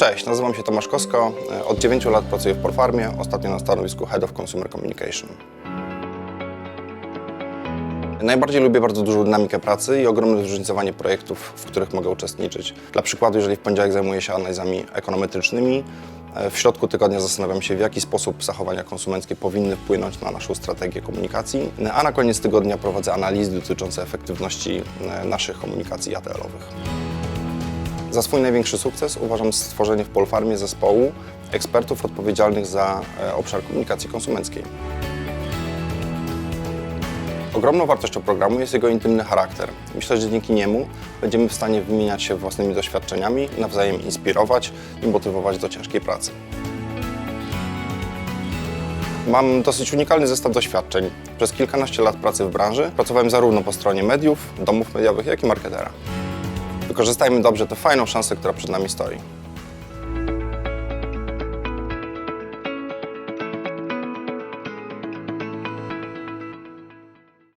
Cześć, nazywam się Tomasz Kosko. Od 9 lat pracuję w Polfarmie, ostatnio na stanowisku Head of Consumer Communication. Najbardziej lubię bardzo dużą dynamikę pracy i ogromne zróżnicowanie projektów, w których mogę uczestniczyć. Dla przykładu, jeżeli w poniedziałek zajmuję się analizami ekonometrycznymi, e, w środku tygodnia zastanawiam się, w jaki sposób zachowania konsumenckie powinny wpłynąć na naszą strategię komunikacji, a na koniec tygodnia prowadzę analizy dotyczące efektywności e, naszych komunikacji ATL-owych. Za swój największy sukces uważam stworzenie w Polfarmie zespołu ekspertów odpowiedzialnych za e, obszar komunikacji konsumenckiej. Ogromną wartością programu jest jego intymny charakter. Myślę, że dzięki niemu będziemy w stanie wymieniać się własnymi doświadczeniami, nawzajem inspirować i motywować do ciężkiej pracy. Mam dosyć unikalny zestaw doświadczeń. Przez kilkanaście lat pracy w branży pracowałem zarówno po stronie mediów, domów mediowych, jak i marketera. Wykorzystajmy dobrze tę fajną szansę, która przed nami stoi.